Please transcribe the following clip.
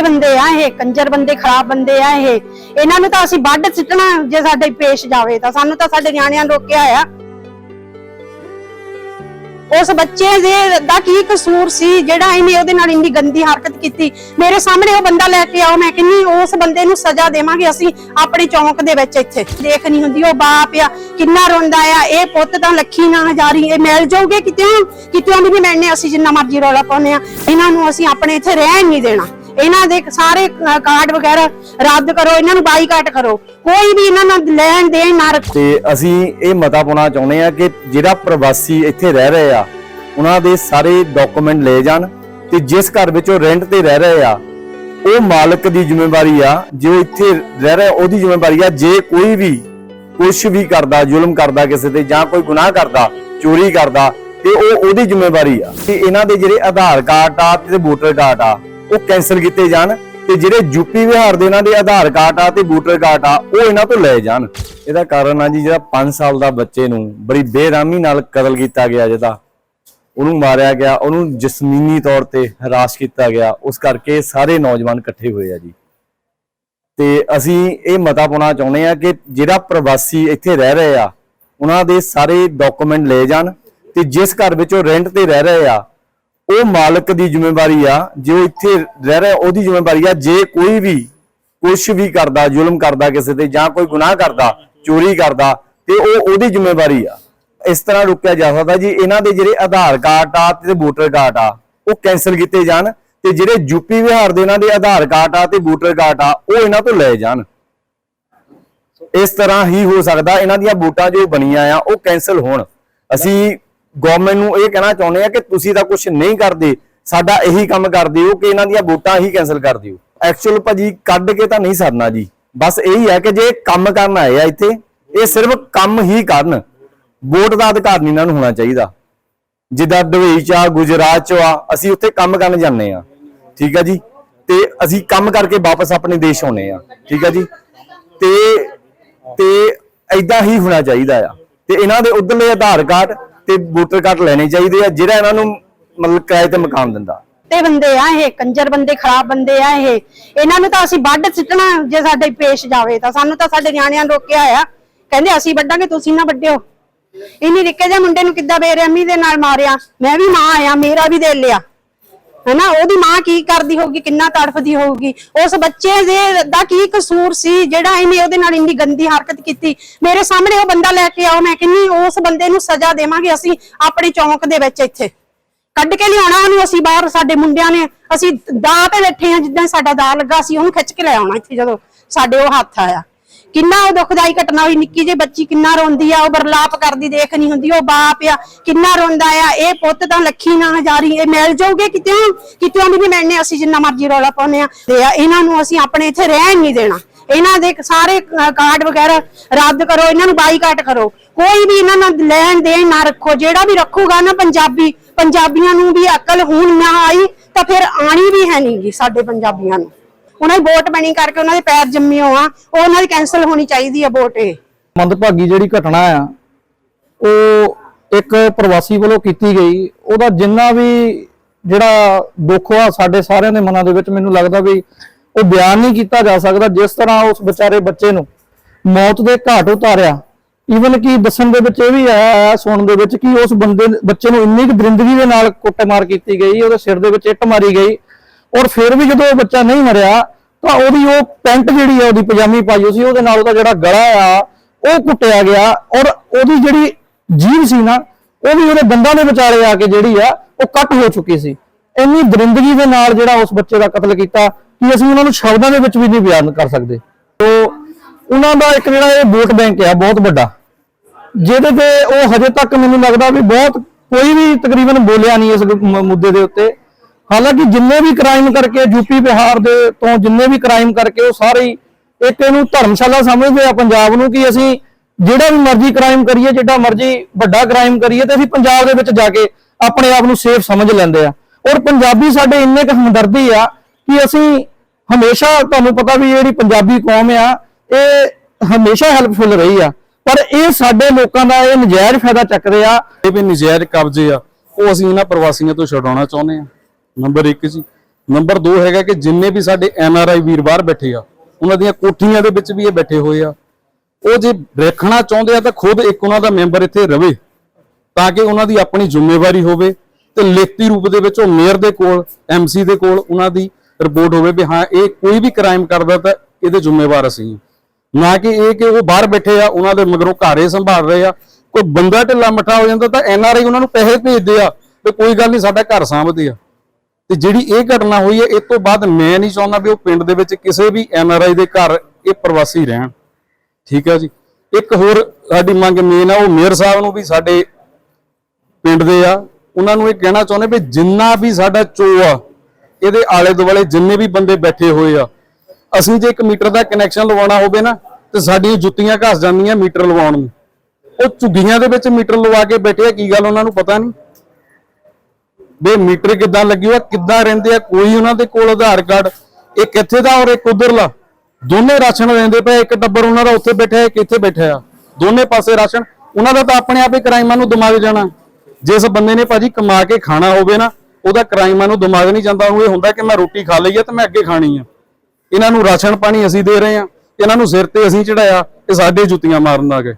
ਬੰਦੇ ਆ ਇਹ, ਕੰਜਰ ਬੰਦੇ, ਖਰਾਬ ਬੰਦੇ ਆ ਇਹ। ਇਹਨਾਂ ਨੂੰ ਤਾਂ ਅਸੀਂ ਵੱਢ ਸਿੱਟਣਾ ਜੇ ਸਾਡੇ ਪੇਸ਼ ਜਾਵੇ, ਤਾਂ ਸਾਨੂੰ ਤਾਂ ਸਾਡੇ ਨਿਆਣਿਆਂ ਨੂੰ ਰੋਕਿਆ ਆ। ਉਸ ਬੱਚੇ ਦੇ ਦਾ ਕੀ ਕਸੂਰ ਸੀ, ਜਿਹੜਾ ਇਹਨੇ ਉਹਦੇ ਨਾਲ ਇੰਨੀ ਗੰਦੀ ਹਰਕਤ ਕੀਤੀ? ਮੇਰੇ ਸਾਹਮਣੇ ਉਹ ਬੰਦਾ ਲੈ ਕੇ ਆਓ, ਮੈਂ ਕਹਿੰਨੀ ਉਸ ਬੰਦੇ ਨੂੰ ਸਜ਼ਾ ਦੇਵਾਂਗੇ ਅਸੀਂ ਆਪਣੇ ਚੌਂਕ ਦੇ ਵਿੱਚ ਇੱਥੇ। ਦੇਖ ਨਹੀਂ ਹੁੰਦੀ, ਉਹ ਬਾਪ ਆ, ਕਿੰਨਾ ਰੋਂਦਾ ਆ। ਇਹ ਪੁੱਤ ਤਾਂ ਲੱਖੀ ਨਾ ਹਜ਼ਾਰੀ, ਇਹ ਮਿਲ ਜਾਊਗੇ ਕਿਤੇ ਕਿਤੇ ਵੀ ਨਹੀਂ ਮਿਲਣੇ, ਅਸੀਂ ਜਿੰਨਾ ਮਰਜ਼ੀ ਰੌਲਾ ਪਾਉਂਦੇ ਆ। ਇਹਨਾਂ ਨੂੰ ਅਸੀਂ ਆਪਣੇ ਇੱਥੇ ਰਹਿਣ ਨਹੀਂ ਦੇਣਾ। ਇਹਨਾਂ ਦੇ ਸਾਰੇ ਕਾਰਡ ਵਗੈਰਾ ਰੱਦ ਕਰੋ, ਇਹਨਾਂ ਨੂੰ ਬਾਈਕਾਟ ਕਰੋ। ਕੋਈ ਵੀ ਇਹਨਾਂ ਨਾਲ ਲੈਣ ਦੇਣ ਨਾ ਰੱਖੋ। ਤੇ ਅਸੀਂ ਇਹ ਮਤਾ ਪਾਉਣਾ ਚਾਹੁੰਦੇ ਆ ਕਿ ਜਿਹੜਾ ਪ੍ਰਵਾਸੀ ਇੱਥੇ ਰਹਿ ਰਹੇ ਆ, ਉਹਨਾਂ ਦੇ ਸਾਰੇ ਡਾਕੂਮੈਂਟ ਲਏ ਜਾਣ ਤੇ ਜਿਸ ਘਰ ਵਿੱਚ ਉਹ ਰੈਂਟ ਤੇ ਰਹਿ ਰਹੇ ਆ, ਉਹ ਮਾਲਕ ਦੀ ਜ਼ਿੰਮੇਵਾਰੀ ਆ, ਜੋ ਇੱਥੇ ਰਹਿ ਰਿਹਾ, ਉਹਦੀ ਜ਼ਿੰਮੇਵਾਰੀ ਆ, ਜੇ ਕੋਈ ਵੀ ਕੁਝ ਵੀ ਕਰਦਾ, ਜ਼ੁਲਮ ਕਰਦਾ ਕਿਸੇ ਤੇ ਜਾਂ ਕੋਈ ਗੁਨਾਹ ਕਰਦਾ, ਚੋਰੀ ਕਰਦਾ, ਤੇ ਉਹ ਉਹਦੀ ਜ਼ਿੰਮੇਵਾਰੀ ਆ। ਤੇ ਇਹਨਾਂ ਦੇ ਜਿਹੜੇ ਆਧਾਰ ਕਾਰਡ ਆ ਤੇ ਵੋਟਰ ਕਾਰਡ ਆ ਉਹ ਕੈਂਸਲ ਕੀਤੇ ਜਾਣ ਤੇ ਜਿਹੜੇ ਯੂਪੀ ਵਿਹਾਰ ਦੇ ਇਹਨਾਂ ਦੇ ਆਧਾਰ ਕਾਰਡ ਆ ਤੇ ਵੋਟਰ ਕਾਰਡ ਆ, ਉਹ ਇਹਨਾਂ ਤੋਂ ਲਏ ਜਾਣ। ਇਹਦਾ ਕਾਰਨ ਆ ਜੀ, ਜਿਹੜਾ 5 ਸਾਲ ਦਾ ਬੱਚੇ ਨੂੰ ਬੜੀ ਬੇਰਾਮੀ ਨਾਲ ਕਤਲ ਕੀਤਾ ਗਿਆ ਜਿਹਦਾ, ਉਹਨੂੰ ਮਾਰਿਆ ਗਿਆ, ਉਹਨੂੰ ਜਿਸਮੀਨੀ ਤੌਰ ਤੇ ਹਰਾਸ ਕੀਤਾ ਗਿਆ, ਉਸ ਕਰਕੇ ਸਾਰੇ ਨੌਜਵਾਨ ਇਕੱਠੇ ਹੋਏ ਆ ਜੀ। ਤੇ ਅਸੀਂ ਇਹ ਮਤਾ ਪਾਉਣਾ ਚਾਹੁੰਦੇ ਆ ਕਿ ਜਿਹੜਾ ਪ੍ਰਵਾਸੀ ਇੱਥੇ ਰਹਿ ਰਹੇ ਆ, ਉਹਨਾਂ ਦੇ ਸਾਰੇ ਡਾਕੂਮੈਂਟ ਲਏ ਜਾਣ ਤੇ ਜਿਸ ਘਰ ਵਿੱਚ ਉਹ ਰੈਂਟ ਤੇ ਰਹਿ ਰਹੇ ਆ ਉਹ ਮਾਲਕ ਦੀ ਜ਼ਿੰਮੇਵਾਰੀ ਆ, ਜੋ ਇੱਥੇ ਰਹਿ ਰਿਹਾ, ਉਹਦੀ ਜ਼ਿੰਮੇਵਾਰੀ ਆ, ਜੇ ਕੋਈ ਵੀ ਕੁਝ ਵੀ ਕਰਦਾ, ਜ਼ੁਲਮ ਕਰਦਾ ਕਿਸੇ ਤੇ ਜਾਂ ਕੋਈ ਗੁਨਾਹ ਕਰਦਾ, ਚੋਰੀ ਕਰਦਾ, ਤੇ ਉਹ ਉਹਦੀ ਜ਼ਿੰਮੇਵਾਰੀ ਆ। ਇਸ ਤਰ੍ਹਾਂ ਰੁਕਿਆ ਜਾ ਸਕਦਾ ਜੀ, ਇਹਨਾਂ ਦੇ ਜਿਹੜੇ ਆਧਾਰ ਕਾਰਡ ਆ ਤੇ ਵੋਟਰ ਕਾਰਡ ਆ, ਉਹ ਕੈਨਸਲ ਕੀਤੇ ਜਾਣ ਤੇ ਜਿਹੜੇ ਯੂਪੀ ਵਿਹਾਰ ਦੇ ਇਹਨਾਂ ਦੇ ਆਧਾਰ ਕਾਰਡ ਆ ਤੇ ਵੋਟਰ ਕਾਰਡ ਆ, ਉਹ ਇਹਨਾਂ ਤੋਂ ਲਏ ਜਾਣ। ਇਸ ਤਰ੍ਹਾਂ ਹੀ ਹੋ ਸਕਦਾ, ਇਹਨਾਂ ਦੀਆਂ ਵੋਟਾਂ ਜੋ ਬਣੀਆਂ ਆ, ਉਹ ਕੈਨਸਲ ਹੋਣ। ਅਸੀਂ ਗਵਰਨਮੈਂਟ ਨੂੰ ਇਹ ਕਹਿਣਾ ਚਾਹੁੰਦੇ ਆ ਕਿ ਤੁਸੀਂ ਤਾਂ ਕੁਝ ਨਹੀਂ ਕਰਦੇ, ਸਾਡਾ ਇਹੀ ਕੰਮ ਕਰਦੇ ਹੋ ਕਿ ਇਹਨਾਂ ਦੀਆਂ ਵੋਟਾਂ ਹੀ ਕੈਨਸਲ ਕਰ ਦਿਓ। ਐਕਚੁਅਲ ਭਾਜੀ ਕੱਢ ਕੇ ਤਾਂ ਨਹੀਂ ਸਰਨਾ ਜੀ। ਬਸ ਇਹੀ ਹੈ ਕਿ ਜੇ ਕੰਮ ਕਰਨ ਆਏ ਆ ਇੱਥੇ, ਇਹ ਸਿਰਫ ਕੰਮ ਹੀ ਕਰਨ। ਵੋਟ ਦਾ ਅਧਿਕਾਰ ਨਹੀਂ ਇਹਨਾਂ ਨੂੰ ਹੋਣਾ ਚਾਹੀਦਾ। ਜਿੱਦਾਂ ਦੁਬਈ ਚ ਆ, ਗੁਜਰਾਤ ਚ ਆ, ਅਸੀਂ ਉੱਥੇ ਕੰਮ ਕਰਨ ਜਾਂਦੇ ਆ। ਠੀਕ ਆ ਜੀ? ਤੇ ਅਸੀਂ ਕੰਮ ਕਰਕੇ ਵਾਪਸ ਆਪਣੇ ਦੇਸ਼ ਆਉਨੇ ਆ। ਠੀਕ ਆ ਜੀ? ਤੇ ਤੇ ਐਦਾਂ ਹੀ ਹੋਣਾ ਚਾਹੀਦਾ ਆ। ਤੇ ਇਹਨਾਂ ਦੇ ਉਧਰਲੇ ਆਧਾਰ ਕਾਰਡ ਤੇ ਵੋਟਰ ਕਾਰਡ ਲੈਣੇ ਚਾਹੀਦੇ ਆ, ਜਿਹੜਾ ਇਹਨਾਂ ਨੂੰ ਮਤਲਬ ਕਿਰਾਏ ਤੇ ਮਕਾਨ ਦਿੰਦਾ। ਤੇ ਬੰਦੇ ਆ ਇਹ, ਕੰਜਰ ਬੰਦੇ, ਖਰਾਬ ਬੰਦੇ ਆ ਇਹ। ਇਹਨਾਂ ਨੂੰ ਤਾਂ ਅਸੀਂ ਵੱਢ ਸਿੱਟਣਾ, ਜੇ ਸਾਡੇ ਪੇਸ਼ ਜਾਵੇ ਤਾਂ। ਸਾਨੂੰ ਤਾਂ ਸਾਡੇ ਨਿਆਣਿਆਂ ਨੂੰ ਰੋਕਿਆ ਆ ਕਹਿੰਦੇ ਅਸੀਂ ਵੱਢਾਂਗੇ, ਤੁਸੀਂ ਨਾ ਵੱਢਿਓ। ਇੰਨੀ ਨਿੱਕੇ ਜਿਹੇ ਮੁੰਡੇ ਨੂੰ ਕਿੱਦਾਂ ਬੇਰਹਿਮੀ ਦੇ ਨਾਲ ਮਾਰਿਆ? ਮੈਂ ਵੀ ਮਾਂ ਆ, ਮੇਰਾ ਵੀ ਦਿਲ ਲਿਆ ਹਨਾ, ਉਹਦੀ ਮਾਂ ਕੀ ਕਰਦੀ ਹੋਊਗੀ, ਕਿੰਨਾ ਤੜਫਦੀ ਹੋਊਗੀ? ਉਸ ਬੱਚੇ ਦੇ ਦਾ ਕੀ ਕਸੂਰ ਸੀ, ਜਿਹੜਾ ਇਹਨੇ ਉਹਦੇ ਨਾਲ ਇੰਨੀ ਗੰਦੀ ਹਰਕਤ ਕੀਤੀ? ਮੇਰੇ ਸਾਹਮਣੇ ਉਹ ਬੰਦਾ ਲੈ ਕੇ ਆਓ, ਮੈਂ ਕਿੰਨੀ ਉਸ ਬੰਦੇ ਨੂੰ ਸਜ਼ਾ ਦੇਵਾਂਗੇ ਅਸੀਂ ਆਪਣੇ ਚੌਂਕ ਦੇ ਵਿੱਚ ਇੱਥੇ। ਕੱਢ ਕੇ ਲਿਆਉਣਾ ਉਹਨੂੰ ਅਸੀਂ ਬਾਹਰ, ਸਾਡੇ ਮੁੰਡਿਆਂ ਨੇ। ਅਸੀਂ ਦਾਅ ਤੇ ਬੈਠੇ ਆ ਜਿੱਦਾਂ ਸਾਡਾ ਦਾਅ ਲੱਗਾ ਸੀ ਉਹਨੂੰ ਖਿੱਚ ਕੇ ਲੈ ਆਉਣਾ ਇੱਥੇ ਜਦੋਂ ਸਾਡੇ ਉਹ ਹੱਥ ਆਇਆ। ਕਿੰਨਾ ਉਹ ਦੁਖਦਾਈ ਘਟਨਾ ਹੋਈ, ਨਿੱਕੀ ਜਿਹੀ ਬੱਚੀ ਕਿੰਨਾ ਰੋਂਦੀ ਆ, ਉਹ ਬਰਲਾਪ ਕਰਦੀ, ਦੇਖ ਨਹੀਂ ਹੁੰਦੀ, ਉਹ ਬਾਪ ਆ, ਕਿੰਨਾ ਰੋਂਦਾ ਆ, ਇਹ ਪੁੱਤ ਤਾਂ ਲੱਖੀ ਨਾ ਹਜ਼ਾਰੀ, ਇਹ ਮਿਲ ਜਾਊਗੇ ਕਿਤੇ ਕਿਤੇ ਵੀ ਨਹੀਂ ਅਸੀਂ ਜਿੰਨਾ ਮਰਜ਼ੀ ਰੌਲਾ ਪਾਉਂਦੇ ਆ। ਤੇ ਇਹਨਾਂ ਨੂੰ ਅਸੀਂ ਆਪਣੇ ਇੱਥੇ ਰਹਿਣ ਨਹੀਂ ਦੇਣਾ। ਇਹਨਾਂ ਦੇ ਸਾਰੇ ਕਾਰਡ ਵਗੈਰਾ ਰੱਦ ਕਰੋ, ਇਹਨਾਂ ਨੂੰ ਬਾਈਕਾਟ ਕਰੋ। ਕੋਈ ਵੀ ਇਹਨਾਂ ਨਾਲ ਲੈਣ ਦੇਣ ਨਾ ਰੱਖੋ, ਜਿਹੜਾ ਵੀ ਰੱਖੂਗਾ ਨਾ ਪੰਜਾਬੀ, ਪੰਜਾਬੀਆਂ ਨੂੰ ਵੀ ਅਕਲ ਹੁਣ ਨਾ ਆਈ, ਤਾਂ ਫਿਰ ਆਣੀ ਵੀ ਹੈ ਨਹੀਂ ਜੀ ਸਾਡੇ ਪੰਜਾਬੀਆਂ ਨੂੰ। ਉਹਨਾਂ ਦੀ ਵੋਟ ਬਣੀ ਕਰਕੇ ਉਹਨਾਂ ਦੇ ਪੈਰ ਜੰਮੇ ਹੋ ਉਹ ਉਹਨਾਂ ਦੀ ਕੈਨਸਲ ਹੋਣੀ ਚਾਹੀਦੀ ਆ ਵੋਟ ਇਹ। ਮੰਦਭਾਗੀ ਜਿਹੜੀ ਘਟਨਾ ਆ ਉਹ ਇੱਕ ਪ੍ਰਵਾਸੀ ਵੱਲੋਂ ਕੀਤੀ ਗਈ। ਉਹਦਾ ਜਿੰਨਾ ਵੀ ਜਿਹੜਾ ਦੁੱਖ ਆ ਸਾਡੇ ਸਾਰਿਆਂ ਦੇ ਮਨਾਂ ਦੇ ਵਿੱਚ ਮੈਨੂੰ ਲੱਗਦਾ ਵੀ ਉਹ ਬਿਆਨ ਨਹੀਂ ਕੀਤਾ ਜਾ ਸਕਦਾ ਜਿਸ ਤਰ੍ਹਾਂ ਉਸ ਵਿਚਾਰੇ ਬੱਚੇ ਨੂੰ ਮੌਤ ਦੇ ਘਾਟ ਉਤਾਰਿਆ। ਈਵਨ ਕਿ ਦੱਸਣ ਦੇ ਵਿੱਚ ਇਹ ਵੀ ਆਇਆ ਹੈ, ਸੁਣਨ ਦੇ ਵਿੱਚ ਕਿ ਉਸ ਬੰਦੇ ਬੱਚੇ ਨੂੰ ਇੰਨੀ ਕੁ ਦਰਿੰਦਗੀ ਦੇ ਨਾਲ ਕੁੱਟਮਾਰ ਕੀਤੀ ਗਈ ਉਹਦੇ ਸਿਰ ਦੇ ਵਿੱਚ ਇੱਟ ਮਾਰੀ ਗਈ। ਔਰ ਫਿਰ ਵੀ ਜਦੋਂ ਉਹ ਬੱਚਾ ਨਹੀਂ ਮਰਿਆ, ਤਾਂ ਉਹਦੀ ਉਹ ਪੈਂਟ ਜਿਹੜੀ ਆ, ਉਹਦੀ ਪਜਾਮੀ ਪਾਈ ਹੋਈ ਸੀ, ਉਹਦੇ ਨਾਲ ਉਹਦਾ ਜਿਹੜਾ ਗਲਾ ਆ, ਉਹ ਕੁੱਟਿਆ ਗਿਆ। ਔਰ ਉਹਦੀ ਜਿਹੜੀ ਜੀਭ ਸੀ ਨਾ, ਉਹ ਵੀ ਉਹਦੇ ਦੰਦਾਂ ਦੇ ਵਿਚਾਲੇ ਆ ਕੇ ਜਿਹੜੀ ਆ, ਉਹ ਕੱਟ ਹੋ ਚੁੱਕੀ ਸੀ। ਇੰਨੀ ਦਰਿੰਦਗੀ ਦੇ ਨਾਲ ਜਿਹੜਾ ਉਸ ਬੱਚੇ ਦਾ ਕਤਲ ਕੀਤਾ ਕਿ ਅਸੀਂ ਉਹਨਾਂ ਨੂੰ ਸ਼ਬਦਾਂ ਦੇ ਵਿੱਚ ਵੀ ਨਹੀਂ ਬਿਆਨ ਕਰ ਸਕਦੇ। ਤੋ ਉਹਨਾਂ ਦਾ ਇੱਕ ਜਿਹੜਾ ਇਹ ਵੋਟ ਬੈਂਕ ਆ, ਬਹੁਤ ਵੱਡਾ, ਜਿਹਦੇ ਤੇ ਉਹ ਹਜੇ ਤੱਕ ਮੈਨੂੰ ਲੱਗਦਾ ਵੀ ਬਹੁਤ ਕੋਈ ਵੀ ਤਕਰੀਬਨ ਬੋਲਿਆ ਨਹੀਂ ਇਸ ਮੁੱਦੇ ਦੇ ਉੱਤੇ। ਹਾਲਾਂਕਿ ਜਿੰਨੇ ਵੀ ਕ੍ਰਾਈਮ ਕਰਕੇ ਯੂਪੀ ਬਿਹਾਰ ਦੇ ਤੋਂ ਜਿੰਨੇ ਵੀ ਕ੍ਰਾਈਮ ਕਰਕੇ ਉਹ ਸਾਰੇ ਇੱਕ ਇਹਨੂੰ ਧਰਮਸ਼ਾਲਾ ਸਮਝਦੇ ਆ ਪੰਜਾਬ ਨੂੰ ਕਿ ਅਸੀਂ ਜਿਹੜਾ ਵੀ ਮਰਜ਼ੀ ਕ੍ਰਾਈਮ ਕਰੀਏ, ਜਿੱਡਾ ਮਰਜ਼ੀ ਵੱਡਾ ਕ੍ਰਾਈਮ ਕਰੀਏ ਤੇ ਅਸੀਂ ਪੰਜਾਬ ਦੇ ਵਿੱਚ ਜਾ ਕੇ ਆਪਣੇ ਆਪ ਨੂੰ ਸੇਫ ਸਮਝ ਲੈਂਦੇ ਆ। ਔਰ ਪੰਜਾਬੀ ਸਾਡੇ ਇੰਨੇ ਕੁ ਹਮਦਰਦੀ ਆ ਕਿ ਅਸੀਂ ਹਮੇਸ਼ਾ ਤੁਹਾਨੂੰ ਪਤਾ ਵੀ ਜਿਹੜੀ ਪੰਜਾਬੀ ਕੌਮ ਆ, ਇਹ ਹਮੇਸ਼ਾ ਹੈਲਪਫੁਲ ਰਹੀ ਆ। ਪਰ ਇਹ ਸਾਡੇ ਲੋਕਾਂ ਦਾ ਇਹ ਨਜਾਇਜ਼ ਫਾਇਦਾ ਚੱਕਦੇ ਆ। ਇਹ ਵੀ ਨਜਾਇਜ਼ ਕਬਜ਼ੇ ਆ, ਉਹ ਅਸੀਂ ਇਹਨਾਂ ਪ੍ਰਵਾਸੀਆਂ ਤੋਂ ਛਡਾਉਣਾ ਚਾਹੁੰਦੇ ਆ। ਨੰਬਰ 1 ਜੀ। ਨੰਬਰ 2 ਹੈਗਾ ਕਿ ਜਿੰਨੇ ਵੀ ਸਾਡੇ ਐਨ ਆਰ ਆਈ ਵੀਰ ਬਾਹਰ ਬੈਠੇ ਆ, ਉਹਨਾਂ ਦੀਆਂ ਕੋਠੀਆਂ ਦੇ ਵਿੱਚ ਵੀ ਇਹ ਬੈਠੇ ਹੋਏ ਆ। ਉਹ ਜੇ ਰੱਖਣਾ ਚਾਹੁੰਦੇ ਆ ਤਾਂ ਖੁਦ ਇੱਕ ਉਹਨਾਂ ਦਾ ਮੈਂਬਰ ਇੱਥੇ ਰਵੇ, ਤਾਂ ਕਿ ਉਹਨਾਂ ਦੀ ਆਪਣੀ ਜ਼ਿੰਮੇਵਾਰੀ ਹੋਵੇ ਤੇ ਲਿਖਤੀ ਰੂਪ ਦੇ ਵਿੱਚ ਉਹ ਮੇਅਰ ਦੇ ਕੋਲ ਐਮਸੀ ਦੇ ਕੋਲ ਉਹਨਾਂ ਦੀ ਰਿਪੋਰਟ ਹੋਵੇ ਵੀ ਹਾਂ, ਇਹ ਕੋਈ ਵੀ ਕ੍ਰਾਈਮ ਕਰਦਾ ਤਾਂ ਇਹਦੇ ਜ਼ਿੰਮੇਵਾਰ ਅਸੀਂ ਨਾ ਕਿ ਇਹ ਕਿ ਉਹ ਬਾਹਰ ਬੈਠੇ ਆ, ਉਹਨਾਂ ਦੇ ਮਗਰੋਂ ਘਾਰੇ ਸੰਭਾਲ ਰਹੇ ਆ। ਕੋਈ ਬੰਦਾ ਢਿੱਲਾ ਮੱਠਾ ਹੋ ਜਾਂਦਾ ਤਾਂ ਐਨਆਰਆਈ ਉਹਨਾਂ ਨੂੰ ਪੈਸੇ ਭੇਜਦੇ ਆ ਤੇ ਕੋਈ ਗੱਲ ਨਹੀਂ, ਸਾਡਾ ਘਰ ਸਾਂਭਦੇ ਆ। ਤੇ ਜਿਹੜੀ ਇਹ ਘਟਨਾ ਹੋਈ ਹੈ, ਇਸ ਤੋਂ ਬਾਅਦ ਮੈਂ ਨਹੀਂ ਚਾਹੁੰਦਾ ਵੀ ਉਹ ਪਿੰਡ ਦੇ ਵਿੱਚ ਕਿਸੇ ਵੀ ਐਮ ਆਰ ਆਈ ਦੇ ਘਰ ਇਹ ਪ੍ਰਵਾਸੀ ਰਹਿਣ। ਠੀਕ ਹੈ ਜੀ? ਇੱਕ ਹੋਰ ਸਾਡੀ ਮੰਗ ਮੇਨ ਆ, ਉਹ ਮੇਅਰ ਸਾਹਿਬ ਨੂੰ ਵੀ ਸਾਡੇ ਪਿੰਡ ਦੇ ਆ। ਉਹਨਾਂ ਨੂੰ ਇਹ ਕਹਿਣਾ ਚਾਹੁੰਦੇ ਵੀ ਜਿੰਨਾ ਵੀ ਸਾਡਾ ਚੋ ਆ, ਇਹਦੇ ਆਲੇ ਦੁਆਲੇ ਜਿੰਨੇ ਵੀ ਬੰਦੇ ਬੈਠੇ ਹੋਏ ਆ, ਅਸੀਂ ਜੇ 1 ਮੀਟਰ ਦਾ ਕਨੈਕਸ਼ਨ ਲਵਾਉਣਾ ਹੋਵੇ ਨਾ, ਤੇ ਸਾਡੀਆਂ ਜੁੱਤੀਆਂ ਘਸ ਜਾਂਦੀਆਂ ਮੀਟਰ ਲਵਾਉਣ ਨੂੰ। ਉਹ ਝੁੱਗੀਆਂ ਦੇ ਵਿੱਚ ਮੀਟਰ ਲਵਾ ਕੇ ਬੈਠੇ ਆ, ਕੀ ਗੱਲ ਉਹਨਾਂ ਨੂੰ ਪਤਾ ਨਹੀਂ? ਵੀ ਮੀਟਰ ਕਿੱਦਾਂ ਲੱਗੀ ਹੋਇਆ ਕਿੱਦਾਂ ਰਹਿੰਦੇ ਆ, ਕੋਈ ਉਹਨਾਂ ਦੇ ਕੋਲ ਆਧਾਰ ਕਾਰਡ ਇੱਕ ਇੱਥੇ ਦਾ ਔਰ ਇੱਕ ਉਧਰਲਾ? ਦੋਨੇ ਰਾਸ਼ਨ ਲੈਂਦੇ ਪਏ, ਇੱਕ ਟੱਬਰ ਉਹਨਾਂ ਦਾ ਉੱਥੇ ਬੈਠਾ ਇੱਕ ਇੱਥੇ ਬੈਠਾ ਆ ਦੋਨੇ ਪਾਸੇ ਰਾਸ਼ਨ, ਉਹਨਾਂ ਦਾ ਤਾਂ ਆਪਣੇ ਆਪ ਹੀ ਕ੍ਰਾਈਮਾਂ ਨੂੰ ਦਿਮਾਗ ਜਾਣਾ। ਜਿਸ ਬੰਦੇ ਨੇ ਭਾਜੀ ਕਮਾ ਕੇ ਖਾਣਾ ਹੋਵੇ ਨਾ, ਉਹਦਾ ਕ੍ਰਾਈਮਾਂ ਨੂੰ ਦਿਮਾਗ ਨਹੀਂ ਜਾਂਦਾ, ਉਹ ਇਹ ਹੁੰਦਾ ਕਿ ਮੈਂ ਰੋਟੀ ਖਾ ਲਈ ਆ ਤੇ ਮੈਂ ਅੱਗੇ ਖਾਣੀ ਆ। ਇਹਨਾਂ ਨੂੰ ਰਾਸ਼ਨ ਪਾਣੀ ਅਸੀਂ ਦੇ ਰਹੇ ਆ, ਇਹਨਾਂ ਨੂੰ ਸਿਰ ਤੇ ਅਸੀਂ ਚੜਾਇਆ, ਇਹ ਸਾਡੇ ਜੁੱਤੀਆਂ ਮਾਰਨ ਲੱਗੇ